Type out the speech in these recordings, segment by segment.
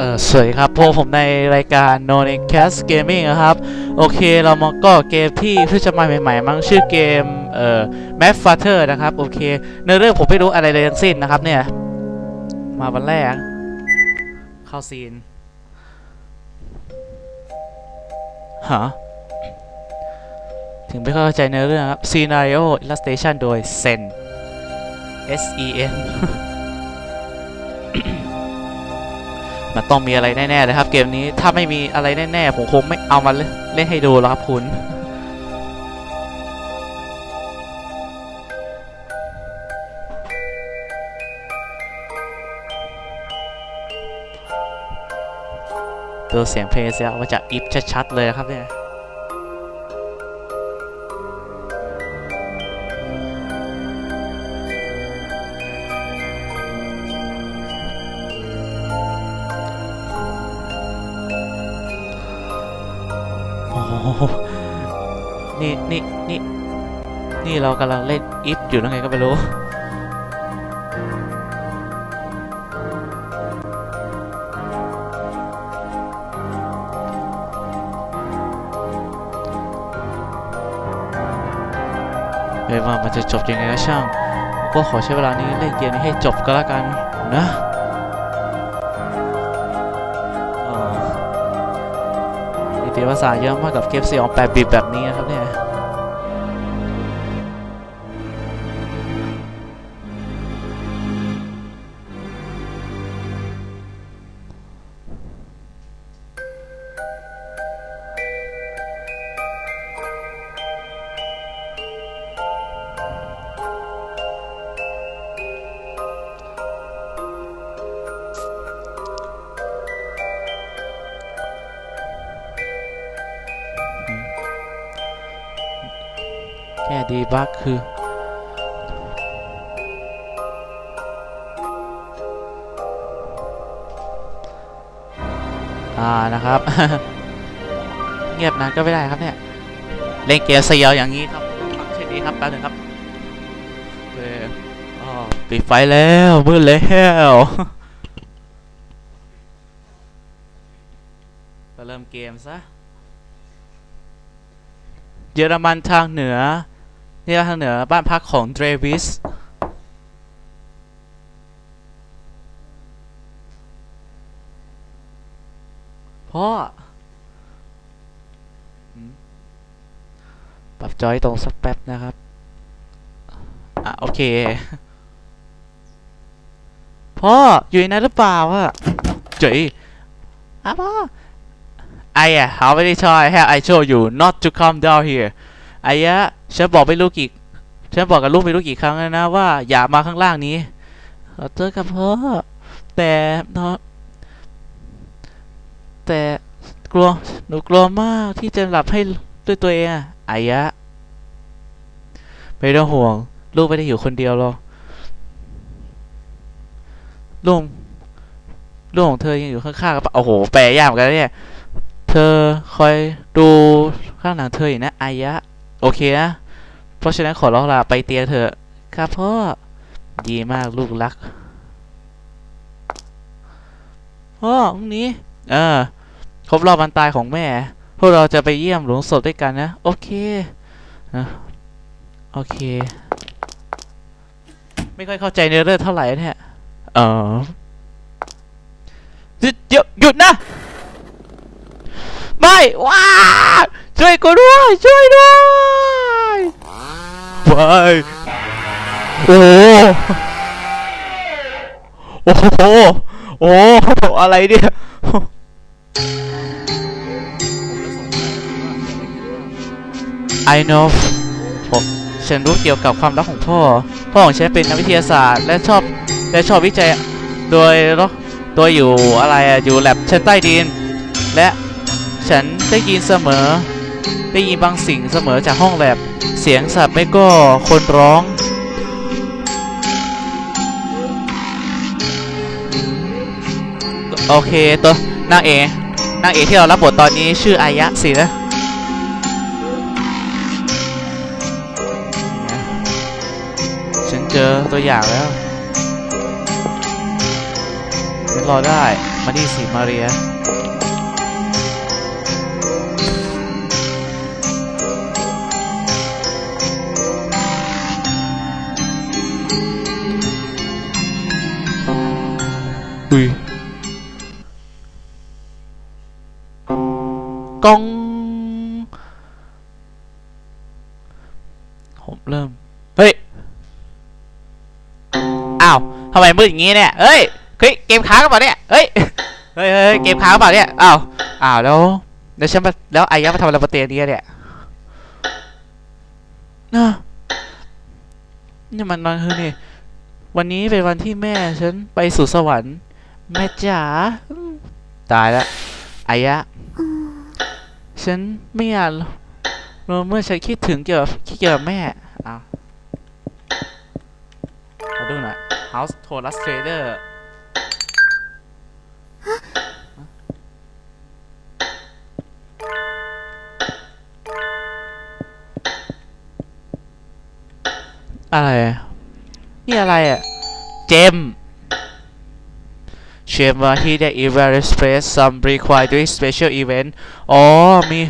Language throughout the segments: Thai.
เออสวัสดีครับพวกผมในรายการ No n a m e Cast Gaming นะครับ โอเคเรามาก็เกมที่เพิ่งจะมาใหม่ๆ มั้งชื่อเกม เอ่อ Map f a t h e r นะครับ โอเคในเรื่องผมไม่รู้อะไรเลยทั้งสิ้นนะครับเนี่ย มาวันแรก เข้าซีนฮะถึงไม่เข้าใจในอเรื่องครับ Scenario Illustration โดย Sen S E N มันต้องมีอะไรแน่ๆเลยครับ เกมนี้ถ้าไม่มีอะไรแน่ๆผมคงไม่เอามาเล่นเล่นให้ดูแล้วครับคุณตัวเสียงเพลงเสียว่าจะอิฟชัดๆเลยนะครับเนี่ย เรากำลังเล่นอิฟอยู่นั่นไงก็ไม่รู้ไม่ว่ามันจะจบยังไงก็ช่าง ก็ขอใช้เวลานี้เล่นเกมนี้ให้จบก็แล้วกันนะอ๋อมีตีภาษาเยอะมากกับเกมสยองแปดบิตแบบนี้นะครับเนี่ย ดีบักคือ อ่านะครับ เงียบนานก็ไม่ได้ครับเนี่ย เล่นเกมสยองอย่างนี้ครับเช่นนี้ครับแป๊บหนึงครับเออปิดไฟแล้วมืดแล้วก็เริ่มเกมซะเยอรมันทางเหนือ นี่ทางเหนือบ้านพักของเดรวิสพ่อปรับจอยตรงสักแป๊บนะครับ อะ โอเค พ่อ อยู่ในนั้นหรือเปล่าอะจ๋ยอะพ่อไอ้อะเขาไม่ได้ชอยให้ I show you not to come down here ไอ้ยะ ฉันบอกไม่รู้กี่ฉันบอกกับลูกไม่รู้กี่ครั้งแล้วนะว่าอย่ามาข้างล่างนี้ขอโทษครับพ่อแต่เนาะแต่กลัวหนูกลัวมากที่จะหลับให้ด้วยตัวเองอะไอ้ยะ ไม่ต้องห่วง ลูกไม่ได้อยู่คนเดียวหรอกลูกลูกของเธอยังอยู่ข้างๆกับโอ้โห แปลยากเหมือนกันเนี่ย เธอคอยดูข้างหลังเธออยู่นะอายะ โอเคนะ เพราะฉะนั้นขอร้องลาไปเตียงเถอะครับพ่อ ดีมากลูกรัก พ่อพรุ่งนี้ เออ ครบรอบวันตายของแม่ พวกเราจะไปเยี่ยมหลวงศพด้วยกันนะ โอเคนะโอเค ไม่ค่อยเข้าใจในเรื่องเท่าไหร่เนี่ยเออหยุดหยุดนะ ไม่ ว้า ช่วยกูด้วย ช่วยด้วยไปโอ้โหโอ้โหโอ้โหอะไรเนี่ย I know ผมฉันรู้เกี่ยวกับความรักของพ่อ พ่อของฉันเป็นนักวิทยาศาสตร์ และชอบและชอบวิจัยโดยโดยอยู่อะไรอะอยู่แลบชั้นใต้ดิน และฉันได้ยินเสมอ ได้ยินบางสิ่งเสมอจากห้องแลบ เสียงสัตว์ไม่ก็คนร้อง โอเคตัวนางเอกนางเอกที่เรารับบทตอนนี้ชื่ออายะสินะฉันเจอตัวอย่างแล้วฉันรอได้ มานี่สิมาเรีย อุ้ยกอง ผมเริ่ม เฮ้ย อ้าวทำไมมืดอย่างงี้เนี่ย เฮ้ยเฮ้ยเกมค้างหรือเปล่าเนี่ย เฮ้ย เฮ้ยเฮ้ยเกมค้างหรือเปล่าเนี่ย อ้าว อ้าวแล้วแล้วฉันมาแล้วไอายะมาทำอะไรบนเตียงนี้เนี่ยน่ะนี่มันนอนคือนี่ วันนี้เป็นวันที่แม่ฉันไปสู่สวรรค์ แม่จ๋าอืมตายแล้วอายะ ฉันไม่อยากรอเมื่อฉันคิดถึงเกี่ยวกับเกี่ยวกับแม่เอาขอดูหน่อย House t o l u s Trader อะไรอะนี่อะไรอะ เจม เชมว่าที่ได้ event space some require doing special event อ๋อ มี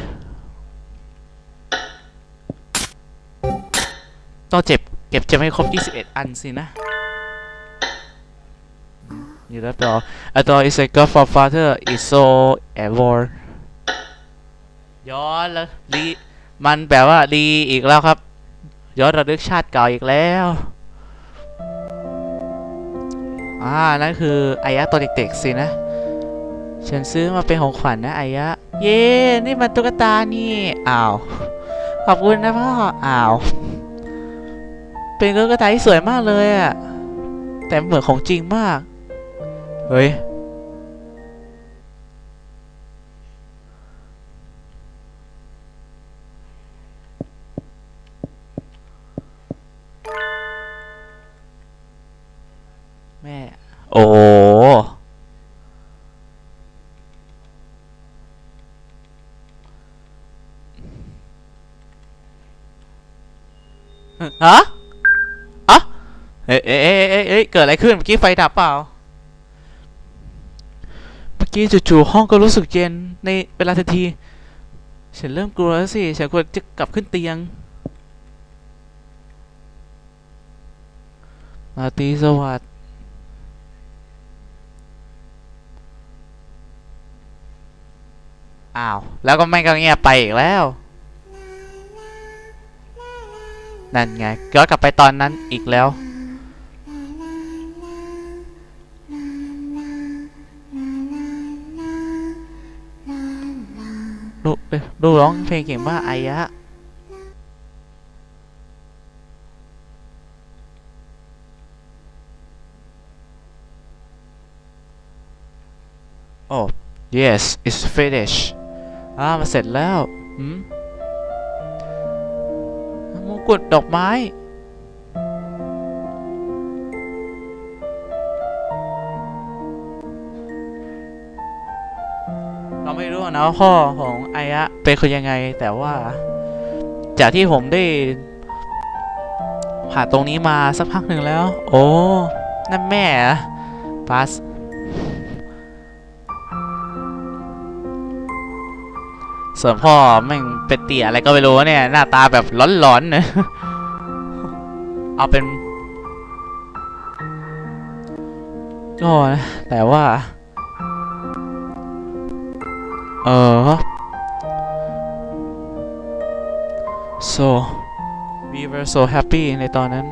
ต้องเจ็บ เก็บจะไม่ครบ 21 อันสินะ นี่แล้วต่อ I thought it's a god for father is so ever ย้อนแล้วรีมันแบบว่ารีอีกแล้วครับ ย้อนระลึกชาติเก่าอีกแล้ว อ่า นั่นคืออายะตัวเด็กๆสินะ ฉันซื้อมาเป็นของขวัญนะอายะ เย้ นี่มันตุ๊กตานี่ อ้าว ขอบคุณนะพ่อ อ้าว เป็นตุ๊กตาที่สวยมากเลยอะแต่เหมือนของจริงมาก เฮ้ย กิดอะไรขึ้นเมื่อกี้ไฟดับเปล่า เมื่อกี้จู่ๆห้องก็รู้สึกเย็นในเวลาทันที ฉันเริ่มกลัวแล้วสิ ฉันควรจะกลับขึ้นเตียงราตีสวัสดอ้าว แล้วก็ไม่งก็เงียบไปอีกแล้ว นั่นไงย้อกลับไปตอนนั้นอีกแล้ว ดูร้องเพลงเก่งมากอายะโอ้ yes it's finished อ่ามาเสร็จแล้วอืมมงกุฎดอกไม้ นะว่าพ่อของไอายะเป็นคนยังไง แต่ว่า จากที่ผมได้ผ่านตรงนี้มาสักพักหนึ่งแล้ว โอ้นั่นแม่พาสส่วนพ่อแม่งเป็นเตี่ยอะไรก็ไม่รู้เนี่ย หน้าตาแบบร้อนๆเนะเอาเป็นก็นะแต่ว่า เออ so we were so happy ในตอนนั้น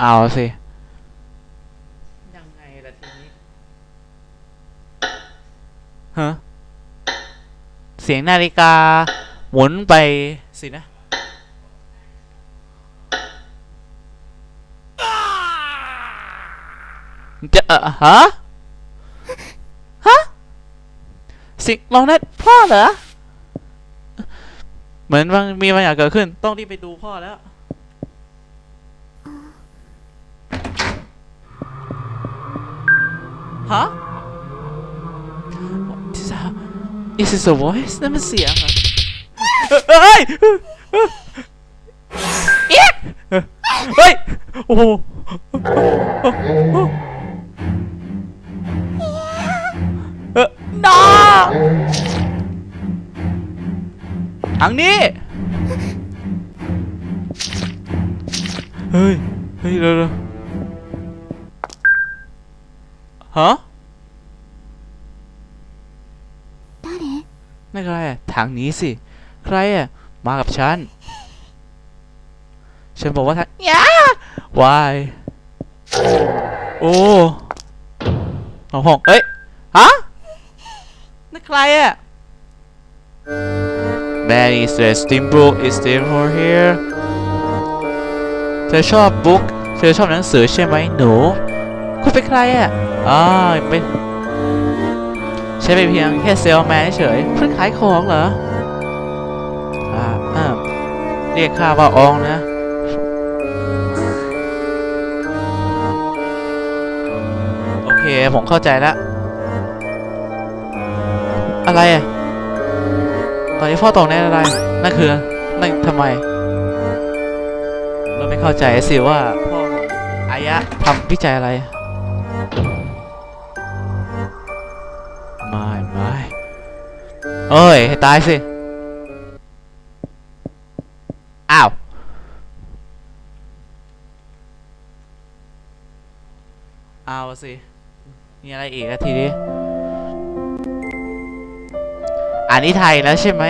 เอาสิ ยังไงล่ะทีนี้ ฮะ เสียงนาฬิกา หมุนไปสินะ จะเออฮะฮะสิงลองนัดพ่อเหรอ เหมือนบามีบางอย่างเกิดขึ้น ต้องรีบไปดูพ่อแล้ว ฮะ Is that Is this a voice นั่นมันเสียงเหรอเฮ้ยเอ๊ะเฮ้ย โอ้โห เออน้าทางนี้ เฮ้ย เฮ้ยเร็วเร็วฮะ誰ไม่ใครอะทางนี้สิ ใครอะมากับฉัน ฉันบอกว่าทางย้าวายโอ้เอาห้อง เอ้ย ฮะนั่น ใครอะ Man is the steamboat is still for here เธอชอบบุ๊กเธอชอบหนังสือใช่ไหมหนู คุณเป็นใครอะอ่าเป็นใช่เป็นเพียงแค่เซลแมนเฉยเพื่อขายของเหรออ่าเรียกข้าว่าอองนะโอเค ผมเข้าใจแล้ว อะไรอะตอนนี้พ่อตกในอะไร นั่นคือ นั่นทำไม เราไม่เข้าใจสิว่าพ่ออายะทำวิจัยอะไร ไม่ไม่เอ้ย ให้ตายสิ อ้าวเอาสิ มีอะไรอีกอะทีนี้ อันนี้ไทยแล้วใช่ไหม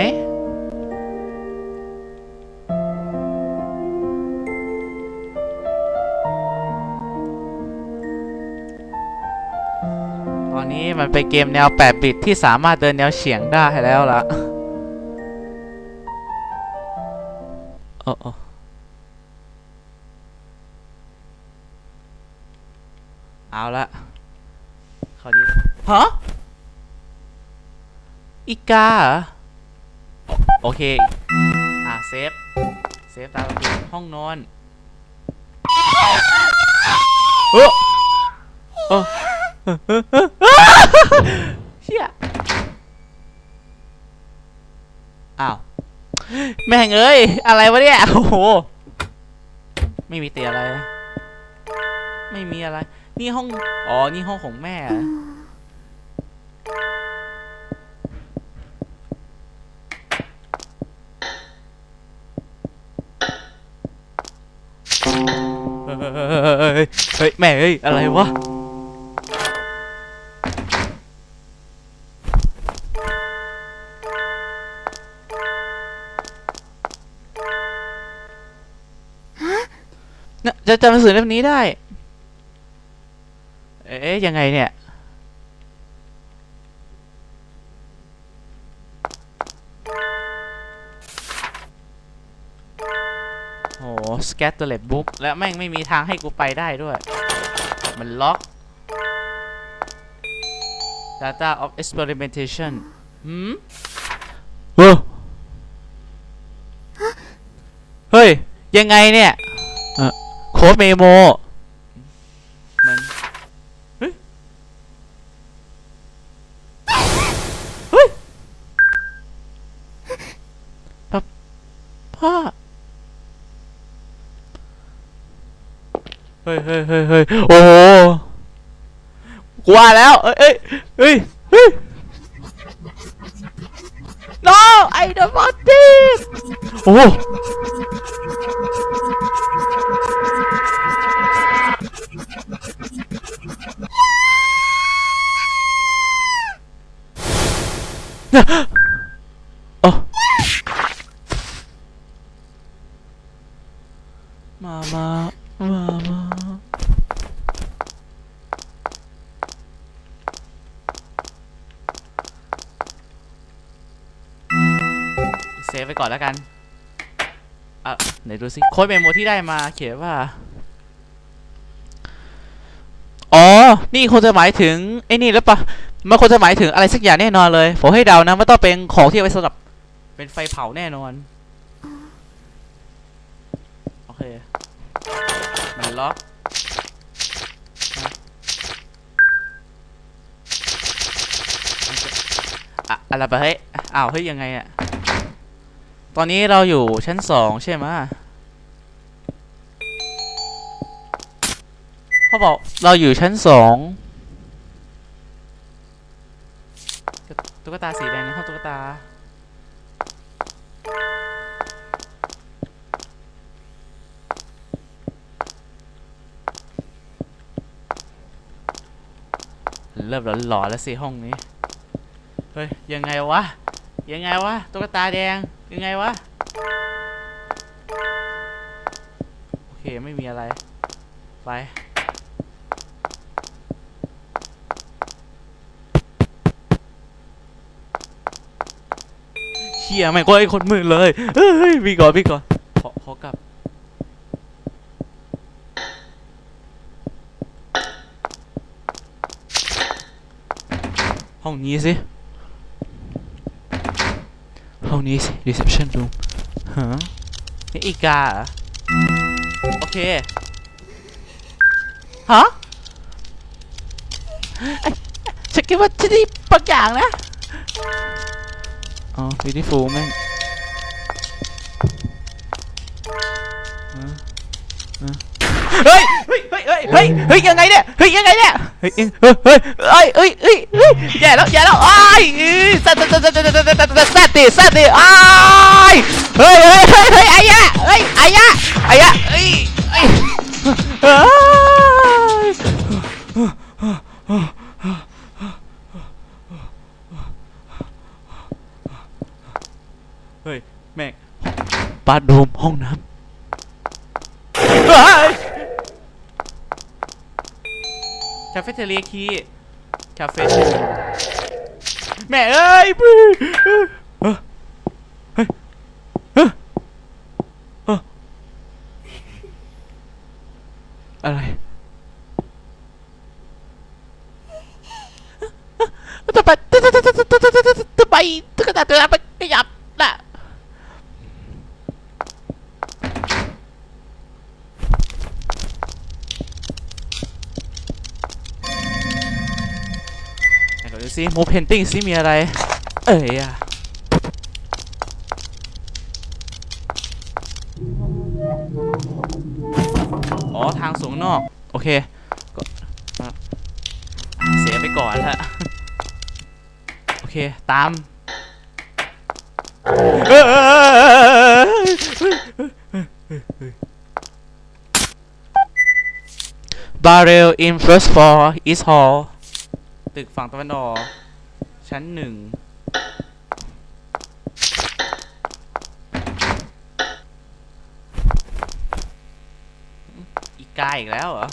ตอนนี้มันเป็นเกมแนว 8 บิตที่สามารถเดินแนวเฉียงได้แล้วล่ะโอ้โอ้เอาละเขาดีฮะ อีกาโอเค อะเซฟ เซฟตามระเบียบห้องนอนเออเออเชี่ยอ้าว แม่งเอ้ย อะไรวะเนี่ย โอ้โห ไม่มีเตียอะไร ไม่มีอะไร นี่ห้อง อ๋อ นี่ห้องของแม่ เฮ้ยแม่เฮ้ยอะไรวะน่ะจะจำหนังสือเล่มนี้ได้ เอ๊ะยังไงเนี่ย โห scattered book และแม่งไม่มีทางให้กูไปได้ด้วย มันล็อก data of experimentation หืมเฮ้ยเฮ้ย ยังไงเนี่ยเออโค้ดเมโมมันเฮ้ย เฮ้ยป้าพ่อเฮ้ ยเฮ้ยเฮ้ยเฮ้ยโอ้โหกว่าแล้ว เอ้ยเอ้ยเฮ้ยเฮ้ย no I don't want this โอ้ อนแล้วกันอะไหนดูสิโค้ดเมโมที่ได้มาเขียนว่า อ๋อ นี่คงจะหมายถึงไอ้นี่แล้วปะมันควรจะหมายถึงอะไรสักอย่างแน่นอนเลยผมให้เดานะว่าต้องเป็นของที่เอาไว้สำหรับเป็นไฟเผาแน่นอน โอเค มันล็อกอะอะไรไปเฮ้ยอ้าวเฮ้ยยังไงอะ ตอนนี้เราอยู่ชั้นสองใช่ไหมเขาบอกเราอยู่ชั้นสองตุ๊กตาสีแดงในห้องตุ๊กตา เริ่มหลอนๆแล้วสิห้องนี้ เฮ้ย ยังไงวะ ยังไงวะ ตุ๊กตาแดง ยังไงวะ โอเคไม่มีอะไร ไป เชี่ยไม่ก็ไอ้คนมืดเลยเฮ้ยพี่ก่อนพี่ก่อนขอขอกลับห้องนี้สิ องนี้สิ reception room ฮะนี่อีกาเหรอโอเค ฮะฉันคิดว่าที่นี่บางอย่างนะ อ๋อ beautiful แม่งเฮ้ย เฮ้ย เฮ้ย เฮ้ย เฮ้ย ยังไงเนี่ย เฮ้ย ยังไงเนี่ย เฮ้ยเฮ้ยเฮ้ยเฮ้ยเฮ้ยเฮ้ยเฮ้ยแย่แล้วแย่แล้วไอ้สัตว์สัตว์สัตว์สัตว์สัตว์สัตว์สัตว์ดิสัตว์ดิไอ้เฮ้ยเฮ้ยเฮ้ยเฮ้ยไอ้ยะเฮ้ยไอ้ยะไอ้ยะเฮ้ยไอ้ ali aqui. Que a festa. Man, ai, ai, ai, Ai. Ai. Ai. Bye. ิมูเพนติ้งซิมีอะไร เอ้ยอะอ๋อ ทางสูงนอก โอเคก็เสียไปก่อนฮะโอเค ตามเอ้ย Barrel in first floor is hall ตึกฝั่งตะวันออก ชั้นหนึ่งอีกกาอีกแล้วเหรอ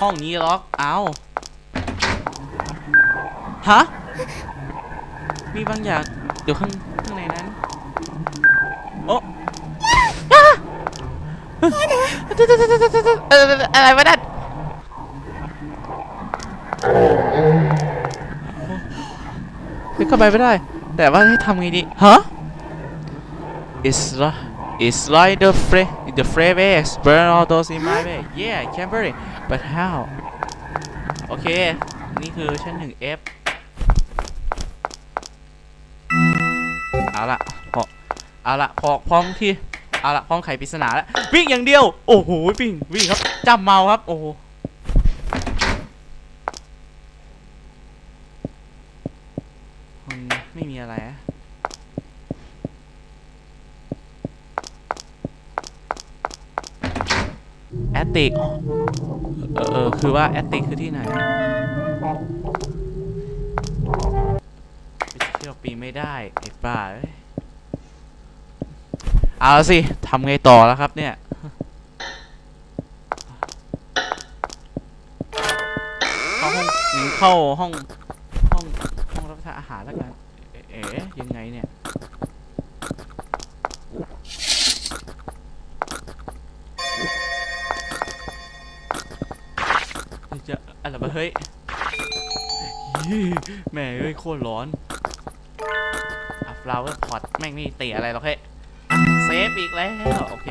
ห้องนี้ล็อก เอาฮะ มีบางอย่างอยู่ข้างข้างในนั้น โอ้อะเอ่ออะไรวะนั่น ขึ้นเข้าไปไม่ได้ แต่ว่าให้ทำไงดีฮะ It's like It's like the fre the freeways burn all those in my way yeah can burn but how โอเค นี่คือชั้นหนึ่ง F เอาละพอเอาละพอพร้อมที่เอาละพร้อมไขปริศนาแล้ววิ่งอย่างเดียว โอ้โหวิ่งวิ่งครับจำเมาครับ โอ้โห มันไม่มีอะไรอะแอ ตติกเออเออคือว่าแอตติกคือที่ไหนไปเที่ยวปีไม่ได้ไอ้ป้าเอ้ยเอาสิทำไงต่อแล้วครับเนี่ยเข้าห้องเข้าห้องห้องห้องรับประทานอาหารแล้วกันเอ๋เอ๋ยังไงเนี่ย ฮ้ยแม่เอ้ยโคตรร้อนอะฟลาวเวอร์พอตแม่งนี่เตะอะไรหรอกเฮ้ยอ่เซฟอีกแล้วโอเค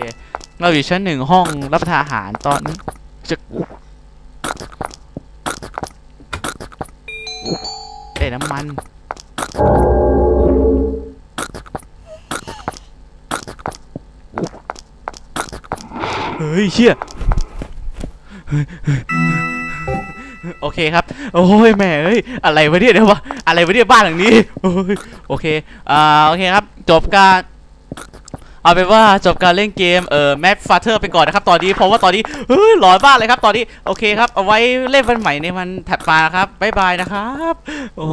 เราอยู่ชั้นหนึ่งห้องรับประทานอาหารตอนนี้จะเตะน้ำมันเฮ้ยเชี่ย โอเคครับ โอ้ยแหม่เอ้ย อะไรวะเนี่ยเดี๋ยววะอะไรวะเนี่ยบ้านหลังนี้โอ้ยโอเค อ่า โอเคครับ จบการเอาเป็นว่าจบการเล่นเกมเอ่อแมปฟาเธอร์ไปก่อนนะครับตอนนี้เพราะว่าตอนนี้เฮ้ยหลอนบ้าเลยครับตอนนี้โอเคครับเอาไว้เล่นวันใหม่ในวันถัดมาครับบ๊ายบายนะครับ โอ้